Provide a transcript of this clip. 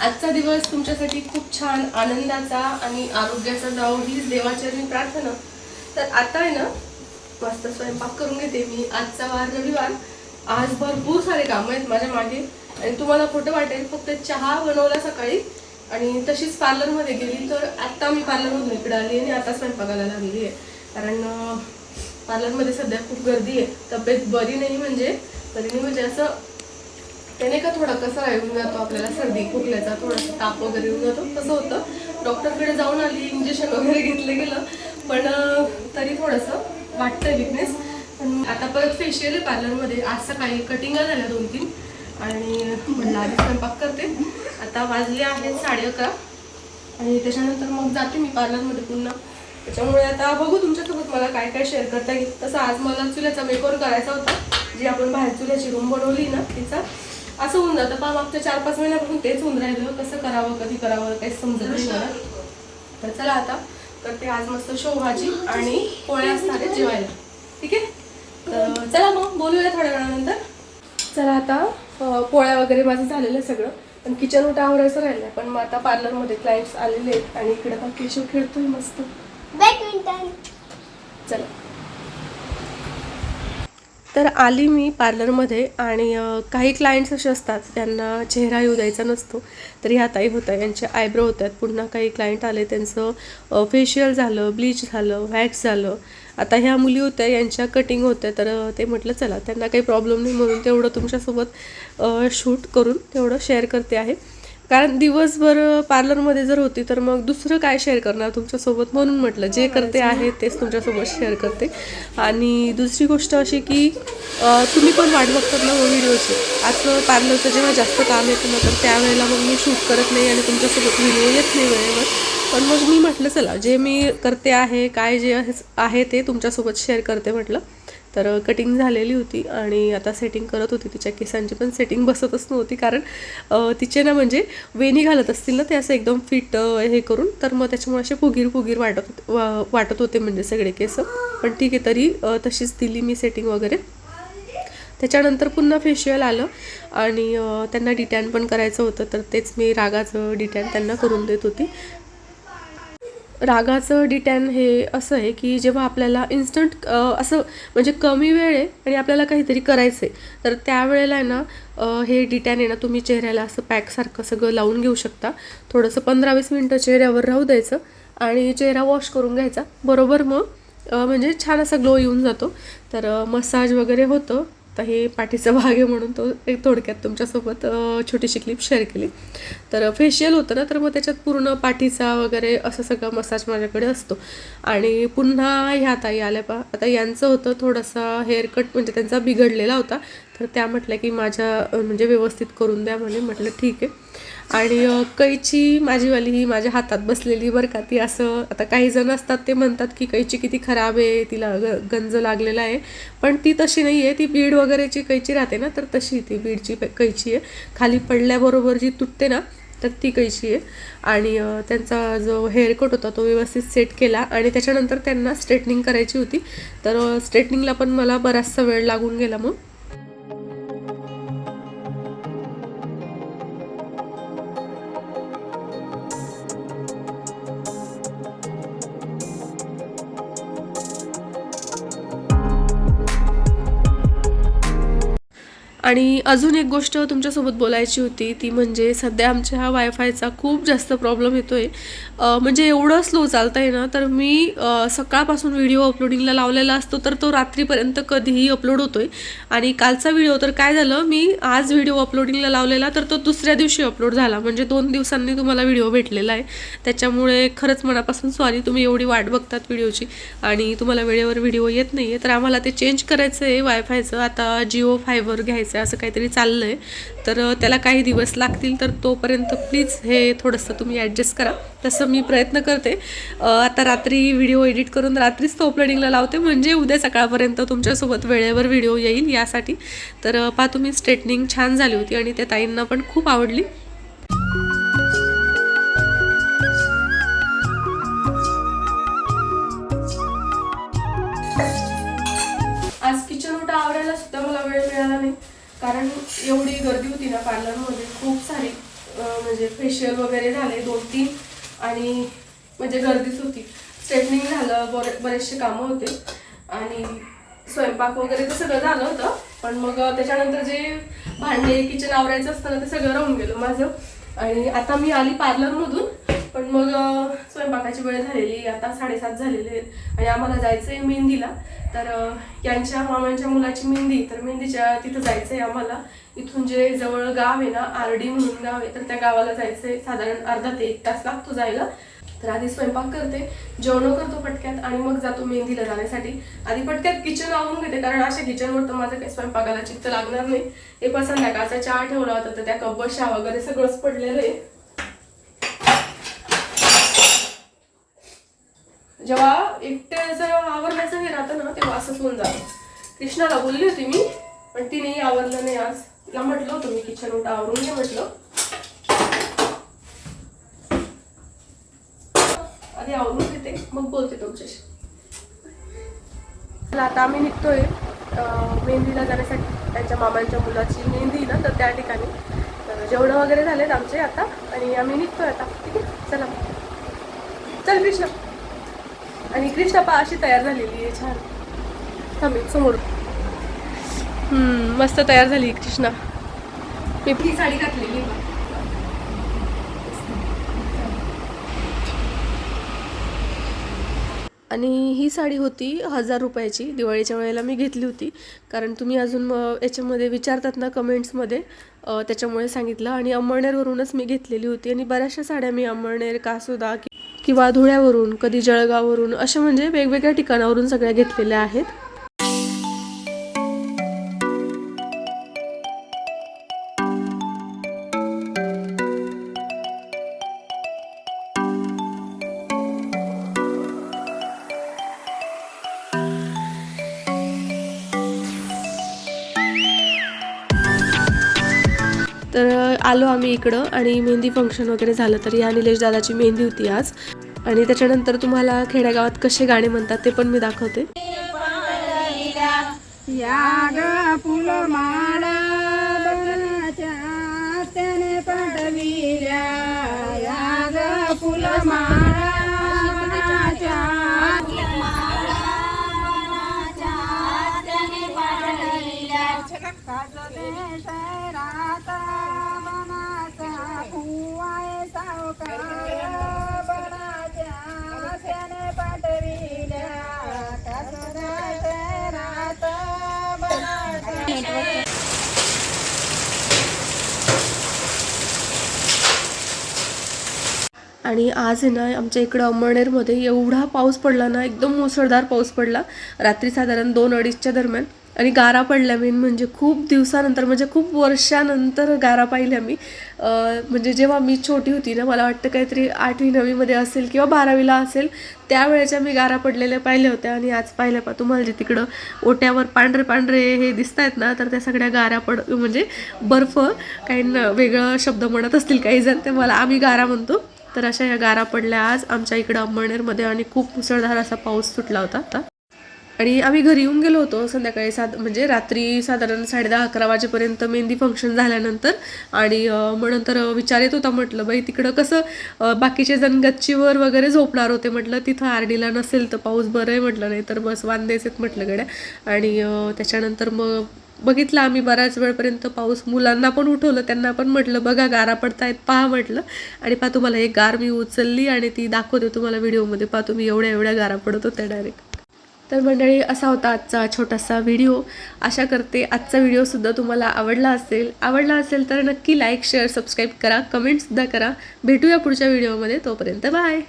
आजचा दिवस तुमच्यासाठी खूप छान आनंदाचा आणि आरोग्याचा जावो हीच देवाचरणी प्रार्थना. तर आता आहे ना मस्त स्वयंपाक करून घेते मी. आजचा वार रविवार. आज भरपूर सारे कामं आहेत माझ्या मागे. आणि तुम्हाला खोटं वाटेल फक्त चहा बनवला सकाळी आणि तशीच पार्लरमध्ये गेली. तर आत्ता मी पार्लरमधून इकडे आली आणि आता स्वयंपाकाला लागली आहे. कारण पार्लरमध्ये सध्या खूप गर्दी आहे. तब्येत बरी नाही म्हणजे बरी नाही म्हणजे असं त्याने का थोडा कसा येऊन जातो आपल्याला सर्दी खोकल्याचा थोडासा ताप वगैरे येऊन जातो. तसं होतं. डॉक्टरकडे जाऊन आली इंजेक्शन वगैरे घेतलं गेलं. पण तरी थोडंसं वाटतंय विकनेस पण आता परत फेशियल आहे पार्लरमध्ये आज सकाळी कटिंगा झाल्या दोन तीन आणि म्हटलं आधी स्वयंपाक करते. आता वाजले आहेत साडे अकरा. आणि त्याच्यानंतर मग जाते मी पार्लरमध्ये पुन्हा. त्याच्यामुळे आता बघू तुमच्यासोबत मला काय काय शेअर करता येईल. तसं आज मला चुल्याचा मेकओवर करायचा होता. जी आपण बाहेर चुल्याची रूम बनवली ना तिचा. असं होऊन जातं. पहा मागच्या चार पाच महिन्यापासून तेच होऊन राहिलं कसं करावं कधी करावं काही समजत नाही. मला तर चला आता करते आज मस्त शेवभाजी आणि पोळ्या असणार जेवायला. ठीक आहे? तर चला मग बोलूया थोड्या वेळानंतर. चला आता पोळ्या वगैरे माझं झालेलं आहे सगळं. पण किचन उठा आवरायचं राहिलं पण मग आता पार्लरमध्ये क्लायंट्स आलेले आहेत आणि इकडे आता केशव खेळतोय मस्त. बॅडमिंटन चला. तर आली मी पार्लरमध्ये आणि काही क्लायंट्स असे असतात त्यांना चेहरा येऊ द्यायचा नसतो. तर ह्या ताई होत्या यांचे आयब्रो होत आहेत पुन्हा काही क्लायंट आले त्यांचं फेशियल झालं ब्लीच झालं वॅक्स झालं. आता ह्या मुली होत्या यांच्या कटिंग होत्या. तर ते म्हटलं चला त्यांना काही प्रॉब्लेम नाही म्हणून तेवढं तुमच्यासोबत शूट करून तेवढं शेअर करते आहे. कारण दिवसभर पार्लरमध्ये जर होती तर मग दुसरं काय शेअर करणार तुमच्यासोबत? म्हणून म्हटलं जे करते आहे तेच तुमच्यासोबत शेअर करते. आणि दुसरी गोष्ट अशी की तुम्ही पण वाट बघतात ना व्हिडिओची. असं पार्लरचं जेव्हा जास्त काम येतं ना तर त्यावेळेला मग मी शूट करत नाही आणि तुमच्यासोबत व्हिडिओ येत नाही वेळेवर. पण मग मी म्हटलं चला जे मी करते आहे काय जे आहे ते तुमच्यासोबत शेअर करते म्हटलं. तर कटिंग झालेली होती आणि आता सेटिंग करत होती. तिच्या केसांची पण सेटिंग बसतच नव्हती कारण तिचे ना म्हणजे वेणी घालत असतील ना ते असं एकदम फिट हे करून तर मग त्याच्यामुळे असे फुगीर फुगीर वाटत होते वा- वाटत होते म्हणजे सगळे केस. पण ठीक आहे तरी तशीच दिली मी सेटिंग वगैरे. त्याच्यानंतर पुन्हा फेशियल आलं आणि त्यांना डिटॅन पण करायचं होतं तर तेच मी रागाचं डिटॅन त्यांना करून देत होती. रागाचं डिटॅन हे असं आहे की जेव्हा आपल्याला इन्स्टंट असं म्हणजे कमी वेळ आहे आणि आपल्याला काहीतरी करायचं आहे तर त्यावेळेला आहे ना हे डिटॅन आहे ना तुम्ही चेहऱ्याला असं पॅकसारखं सगळं लावून घेऊ शकता. थोडंसं पंधरा वीस मिनटं चेहऱ्यावर राहू द्यायचं आणि चेहरा वॉश करून घ्यायचा. बरोबर मग म्हणजे छान असा ग्लो येऊन जातो. तर मसाज वगैरे होतं. तर हे पाठीचा भाग आहे म्हणून तो एक थोडक्यात तुमच्यासोबत छोटीशी क्लिप शेअर केली. तर फेशियल होतं ना तर मग त्याच्यात पूर्ण पाठीचा वगैरे असं सगळं मसाज माझ्याकडे असतो. आणि पुन्हा ह्या ताई आल्या पा आता यांचं होतं थोडासा हेअरकट म्हणजे त्यांचा बिघडलेला होता. तर त्या म्हटल्या की माझ्या म्हणजे व्यवस्थित करून द्या म्हणे. म्हटलं ठीक आहे. आणि कैची माझीवाली ही माझ्या हातात बसलेली बरं का. ती असं आता काही जण असतात ते म्हणतात की कैची किती खराब आहे तिला ग गंज लागलेला आहे. पण ती तशी नाही आहे. ती बीड वगैरेची कैची राहते ना तर तशी ती बीडची कैची आहे. खाली पडल्याबरोबर जी तुटते ना तर ती कैची आहे. आणि त्यांचा जो हेअरकट होता तो व्यवस्थित सेट केला. आणि त्याच्यानंतर त्यांना स्ट्रेटनिंग करायची होती. तर स्ट्रेटनिंगला पण मला बराचसा वेळ लागून गेला मग. आणि अजून एक गोष्ट तुमच्यासोबत बोलायची होती ती म्हणजे सध्या आमच्या हा वायफायचा खूप जास्त प्रॉब्लेम येतो आहे म्हणजे एवढं स्लो चालतं आहे ना तर मी सकाळपासून व्हिडिओ अपलोडिंगला लावलेला असतो तर तो रात्रीपर्यंत कधीही अपलोड होतो आहे आणि कालचा व्हिडिओ तर काय झालं मी आज व्हिडिओ अपलोडिंगला लावलेला तर तो दुसऱ्या दिवशी अपलोड झाला. म्हणजे दोन दिवसांनी तुम्हाला व्हिडिओ भेटलेला आहे. त्याच्यामुळे खरंच मनापासून सॉरी तुम्ही एवढी वाट बघतात व्हिडिओची आणि तुम्हाला वेळेवर व्हिडिओ येत नाही आहे तर आम्हाला ते चेंज करायचं आहे वायफायचं आता जिओ फायबर घ्यायचं आहे असं काहीतरी चाललं आहे तर त्याला काही दिवस लागतील तर तोपर्यंत प्लीज हे थोडंसं तुम्ही ॲडजस्ट करा. तसं मी प्रयत्न करते. आता रात्री व्हिडिओ एडिट करून रात्रीच तो अपलोडिंगला लावते. म्हणजे उद्या सकाळपर्यंत तुमच्यासोबत वेळेवर व्हिडिओ येईल यासाठी. तर पहा तुम्ही स्ट्रेटनिंग छान झाली होती आणि त्या ताईंना पण खूप आवडली. आज किचन ओटा आवडायला सुद्धा मला वेळ मिळाला नाही. कारण एवढी गर्दी होती ना पार्लरमध्ये खूप सारी म्हणजे फेशियल वगैरे झाले दोन तीन आणि म्हणजे गर्दीच होती. स्ट्रेटनिंग झालं बरे बरेचसे कामं होते. आणि स्वयंपाक वगैरे तर सगळं झालं होतं. पण मग त्याच्यानंतर जे भांडे किचन आवरायचं असतं ना ते सगळं राहून गेलं माझं. आणि आता मी आली पार्लरमधून. पण मग स्वयंपाकाची वेळ झालेली आता साडेसात झालेले आहेत आणि आम्हाला जायचं आहे मेहंदीला. तर यांच्या मामांच्या मुलाची मेहंदी तर मेहंदीच्या तिथं जायचं आहे आम्हाला. इथून जे जवळ गाव आहे ना आरडी म्हणून गाव आहे तर त्या गावाला जायचं आहे साधारण अर्धा ते एक तास लागतो जायला. तर आधी स्वयंपाक करते जेवण करतो पटक्यात आणि मग जातो मेहंदीला जाण्यासाठी. आधी पटक्यात किचन आवरून घेते कारण अशा किचनवर तर माझं काही स्वयंपाकाला चित्त लागणार नाही. हे पण संध्याकाळचा चहा ठेवला होता तर त्या कब्बशा वगैरे सगळंच पडलेलं आहे. जेव्हा एकट्याचं आवरण्याचं हे राहतं ना तेव्हा असंच होऊन जातं. कृष्णाला बोलली होती मी पण तिनेही आवरलं नाही आज. तिला म्हटलं होतं मी किचन उठा आवरून घे म्हटलं. आधी आवरून घेते मग बोलते तुमच्याशी. आता आम्ही निघतोय. मेहंदीला जाण्यासाठी त्यांच्या मामांच्या मुलाची मेहंदी ना तर त्या ठिकाणी. तर वगैरे झालेत आमचे आता आणि आम्ही निघतोय आता ठीक आहे? चला. चल कृष्णा. आणि कृष्णा पा अशी तयार झालेली आहे छान. थांबे समोर. मस्त तयार झाली कृष्णा. मी ही साडी घातलेली. आणि ही साडी होती हजार रुपयाची. दिवाळीच्या वेळेला मी घेतली होती. कारण तुम्ही अजून मग याच्यामध्ये विचारतात ना कमेंट्समध्ये त्याच्यामुळे सांगितलं. आणि अंमळनेरवरूनच मी घेतलेली होती. आणि बऱ्याचशा साड्या मी अंमळनेर कासुदा किंवा धुळ्यावरून कधी जळगाववरून अशा म्हणजे वेगवेगळ्या ठिकाणावरून सगळ्या घेतलेल्या आहेत. तर आलो आम्ही इकडं आणि मेहंदी फंक्शन वगैरे झालं तर या निलेश दादाची मेहंदी होती आज. आणि त्याच्यानंतर तुम्हाला खेड्यागावात कसे गाणे म्हणतात ते पण मी दाखवते. या आणि आज आहे ना आमच्या इकडं अंमळनेरमध्ये एवढा पाऊस पडला ना एकदम मुसळधार पाऊस पडला. रात्री साधारण दोन अडीचच्या दरम्यान. आणि गारा पडल्या मेन म्हणजे खूप दिवसानंतर म्हणजे खूप वर्षानंतर गारा पाहिल्या मी. म्हणजे जेव्हा मी छोटी होती ना मला वाटतं काहीतरी आठवी नववीमध्ये असेल किंवा बारावीला असेल त्यावेळेच्या मी गारा पडलेल्या पाहिल्या होत्या. आणि आज पाहिल्या पा तुम्हाला जे तिकडं ओट्यावर पांढरे पांढरे हे दिसत आहेत ना तर त्या सगळ्या गारा पड म्हणजे बर्फ काही वेगळं शब्द म्हणत असतील काही जण ते मला आम्ही गारा म्हणतो. तर अशा या गारा पडल्या आज आमच्या इकडं अंबळनेरमध्ये आणि खूप मुसळधार असा पाऊस सुटला होता आता. आणि आम्ही घरी येऊन गेलो होतो संध्याकाळी साध म्हणजे रात्री साधारण साडेदहा अकरा वाजेपर्यंत मेहंदी फंक्शन झाल्यानंतर. आणि मग नंतर विचार येत होता म्हटलं बाई तिकडं कसं बाकीचे जण गच्चीवर वगैरे झोपणार होते. म्हटलं तिथं आरडीला नसेल तर पाऊस बरं आहे. म्हटलं नाही तर बस वांदेच आहेत म्हटलं गड्या. आणि त्याच्यानंतर मग बघितलं आम्ही बऱ्याच वेळपर्यंत पाऊस मुलांना पण उठवलं त्यांना पण म्हटलं बघा गारा पडतायत पहा म्हटलं. आणि पहा तुम्हाला एक गार मी उचलली आणि ती दाखवते तुम्हाला व्हिडिओमध्ये. पहा तुम्ही एवढ्या एवढ्या गारा पडत होत्या डायरेक्ट तर मंडळी असा होता आजचा छोटासा व्हिडिओ. आशा करते आजचा व्हिडिओसुद्धा तुम्हाला आवडला असेल. आवडला असेल तर नक्की लाईक शेअर सबस्क्राईब करा. कमेंटसुद्धा करा. भेटूया पुढच्या व्हिडिओमध्ये. तोपर्यंत बाय